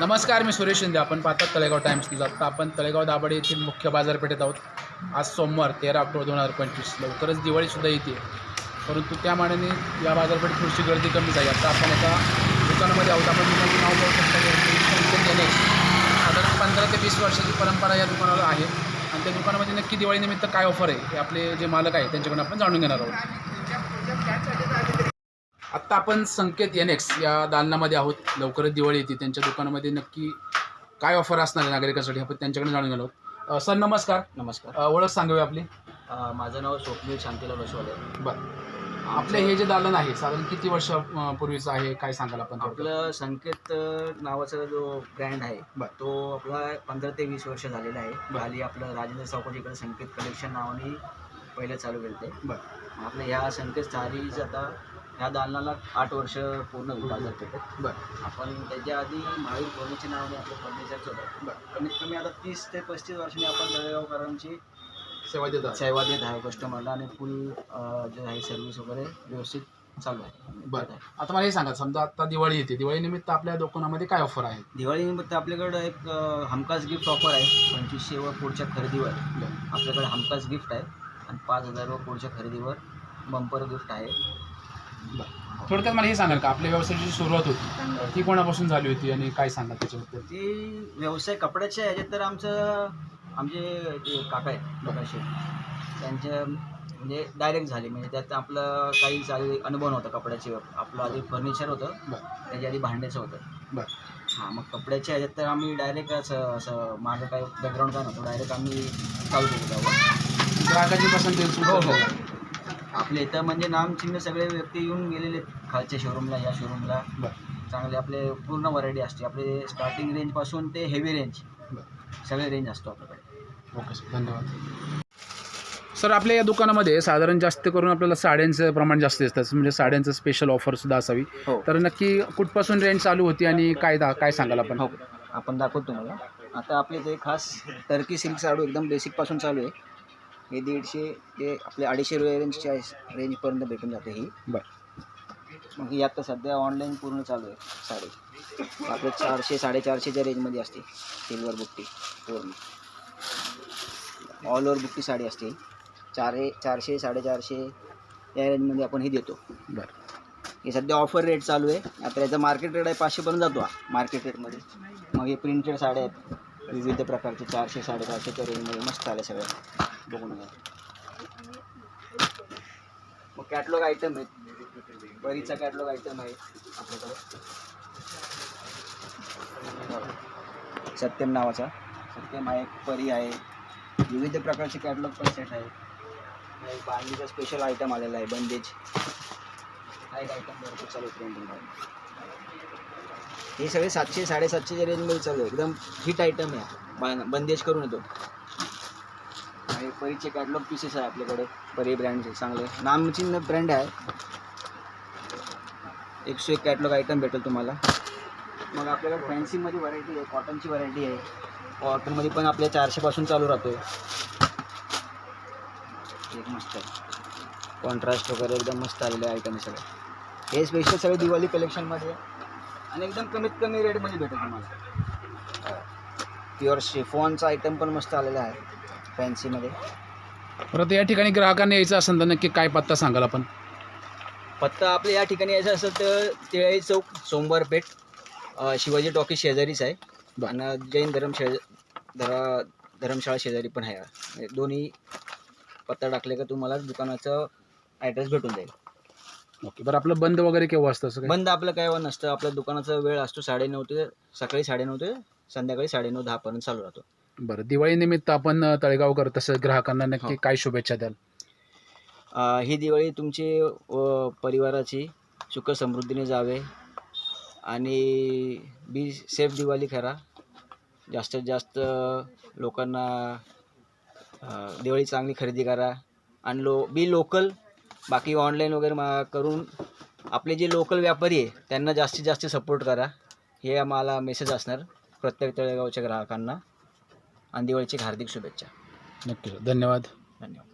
नमस्कार मी सुरेश शिंदे. आपण पाहतात तळेगाव टाइम्स न्यूज. आता आपण तळेगाव दाभाडे येथील मुख्य बाजारपेठेत आहोत. आज सोमवार तेरा ऑक्टोबर दोन हजार पंचवीस. लवकरच दिवाळीसुद्धा येते. परंतु त्या मानाने या बाजारपेठेत थोडीशी गर्दी कमी झाली. आता आपण एका दुकानामध्ये आहोत. आपण दुकानाचं नाव पाहू शकता गणेश साधारण पंधरा ते वीस वर्षाची परंपरा या दुकानाला आहे. आणि त्या दुकानामध्ये नक्की दिवाळीनिमित्त काय ऑफर आहे? हे आपले जे मालक आहे त्यांच्याकडून आपण जाणून घेणार आहोत. आत्ता आपण संकेत एन एक्स या दालनामध्ये आहोत. लवकरच दिवाळी येते. त्यांच्या दुकानामध्ये नक्की काय ऑफर असणार आहे नागरिकांसाठी आपण त्यांच्याकडे जाणून आहोत. अ, सर नमस्कार. नमस्कार. अ, ओळख सांगावी आपली? अ, माझं नाव स्वप्नील शांतीलाल बसवाले बरं. आपले हे जे दालन आहे साधारण किती वर्ष अ, पूर्वीचं आहे? काय सांगाल आपण थोडक्यात? आपलं संकेत अ, नावाचा जो ब्रँड आहे बर. तो आपला पंधरा ते वीस वर्ष झालेला आहे. बर. खाली आपलं राजेंद्र चौकातीकडे संकेत कलेक्शन नावाने पहिले चालू केलं ते बरं. आपलं ह्या संकेत चारीच आता ह्या दालनाला आठ वर्ष पूर्ण होईल बाजारपेठेत बरं. आपण त्याच्या आधी महावीर फर्निचर नावाने आपलं फर्निचरचं होतं बरं. कमीत कमी आता तीस ते पस्तीस वर्षांनी आपण तळेगावकरांची सेवा देतात सेवा देत आहे कस्टमरला आणि फुल जे आहे सर्व्हिस वगैरे व्यवस्थित चालू आहे. बरं. आता मला हे सांगा समजा आता दिवाळी येते दिवाळीनिमित्त आपल्या दुकानामध्ये काय ऑफर आहे? दिवाळीनिमित्त आपल्याकडं एक अ, हमखास गिफ्ट ऑफर आहे पंचवीसशे व पुढच्या खरेदीवर. आपल्याकडे हमखास गिफ्ट आहे आणि पाच हजार व पुढच्या खरेदीवर बंपर गिफ्ट आहे. बरं. थोडक्यात मला हे सांगाल का? आपल्या व्यवसायाची जी सुरुवात होती ती कोणापासून झाली होती आणि काय सांगा त्याच्याबद्दल? ती व्यवसाय कपड्याचे ह्याच्यात तर आमचं आमचे जे काका आहेत प्रकाश त्यांच्या म्हणजे डायरेक्ट झाले. म्हणजे त्यात आपलं काही चालू अनुभव नव्हता कपड्याचे. आपलं आधी फर्निचर होतं त्याच्या आधी भांड्याचं होतं. बरं. हां मग कपड्याच्या ह्याच्यात तर आम्ही डायरेक्ट असं असं माझं काय बॅकग्राऊंड काय नव्हतं डायरेक्ट आम्ही चालू केलं ग्राहकाची पसंती हो हो. आपले इथं म्हणजे नामचिन्ह सगळे व्यक्ती येऊन गेलेले आहेत. खालच्या शोरूमला या शोरूमला चांगले आपले पूर्ण व्हरायटी असते. आपले स्टार्टिंग रेंजपासून ते हेवी रेंज सगळे रेंज असतो आपल्याकडे. ओके सर धन्यवाद. सर आपल्या या दुकानामध्ये साधारण जास्त करून आपल्याला साड्यांचं प्रमाण जास्त दिसतं. म्हणजे साड्यांचं स्पेशल ऑफरसुद्धा असावी. हो. तर नक्की कुठपासून रेंज चालू होती आणि काय दा काय सांगाल आपण? हो. आपण दाखवतो तुम्हाला. आता आपले ते खास टर्की सिल्क साडू एकदम बेसिकपासून चालू आहे. हे दीडशे ते आपले अडीचशे रुपये रेंजच्या रेंजपर्यंत भेटून जाते ही. बरं. मग ही आता सध्या ऑनलाईन पूर्ण चालू आहे साडी. आपले चारशे साडेचारशेच्या रेंजमध्ये असते सिल्वर बुट्टी पूर्ण. ऑल ओव्हर बुट्टी साडी असते चारे चारशे साडेचारशे या रेंजमध्ये आपण ही देतो. बरं. हे सध्या ऑफर रेट चालू आहे. आता याचा मार्केट रेट आहे पाचशेपर्यंत जातो हा मार्केट रेटमध्ये मग हे प्रिंटेड साड्या आहेत. विविध प्रकारचे चारशे साडेचारशेच्या रेंजमध्ये मस्त आले सगळ्या बघून घ्या. मग कॅटलॉग आयटम आहेत. बरीचा कॅटलॉग आयटम आहे आपल्याकडे. सत्यम नावाचा. सत्यम आहे परी आहे. विविध प्रकारचे कॅटलॉग पण सेट आहे बांधीचा स्पेशल आयटम आलेला आहे बंदेज हा एक आयटम भरपूर चालू आहे हे सगळे सातशे साडेसातशेच्या रेंजमध्ये चालू आहे. एकदम हिट आयटम आहे. बंदेज करून येतो. आणि परीचे कॅटलॉग पीसेस आहे आपल्याकडे. परी ब्रँडचे चांगले. नामचिन्ह ब्रँड आहे. एकशे एक कॅटलॉग आयटम भेटेल तुम्हाला. मग आपल्याकडे फॅन्सीमध्ये व्हरायटी आहे कॉटनची व्हरायटी आहे. कॉटनमध्ये पण आपल्या चारशेपासून चालू राहतो एक मस्त आहे. कॉन्ट्रास्ट वगैरे एकदम मस्त आलेले आयटम सगळे. हे स्पेशल सगळे दिवाळी कलेक्शनमध्ये आहे. आणि एकदम कमीत कमी रेटमध्ये भेटेल तुम्हाला. प्युअर शिफॉनचा आयटम पण मस्त आलेला आहे फॅन्सीमध्ये परत या ठिकाणी ग्राहकांना यायचं असेल तर नक्की काय पत्ता सांगाल आपण? पत्ता आपल्या या ठिकाणी यायचं असेल तर तिळाई चौक सोमवार पेठ अ, शिवाजी टॉकी शेजारीच आहे. आणि जैन धर्मशा धरा धर्मशाळा शेजारी पण आहे. म्हणजे दोन्ही पत्ता टाकले का तुम्हाला दुकानाचं ॲड्रेस भेटून जाईल. ओके बरं आपलं बंद वगैरे केव्हा असतं असं काय बंद आपलं काय नसतं. आपल्या दुकानाचा वेळ असतो साडेनऊ ते सकाळी साडेनऊ ते संध्याकाळी साडेनऊ दहापर्यंत चालू राहतो. बरं दिवाळीनिमित्त आपण अ, तळेगावकर तसंच ग्राहकांना नक्की हो. काय शुभेच्छा द्याल? अ, ही दिवाळी तुमची व परिवाराची सुख समृद्धीने जावे आणि बी सेफ दिवाळी करा. जास्तीत जास्त लोकांना अ, दिवाळी चांगली खरेदी करा. आणि लो बी लोकल बाकी ऑनलाईन वगैरे मा करून आपले जे लोकल व्यापारी आहे त्यांना जास्तीत जास्त सपोर्ट करा. हे आम्हाला मेसेज असणार प्रत्येक तळेगावच्या ग्राहकांना. आणि दिवाळीची हार्दिक शुभेच्छा. नक्की. धन्यवाद. धन्यवाद.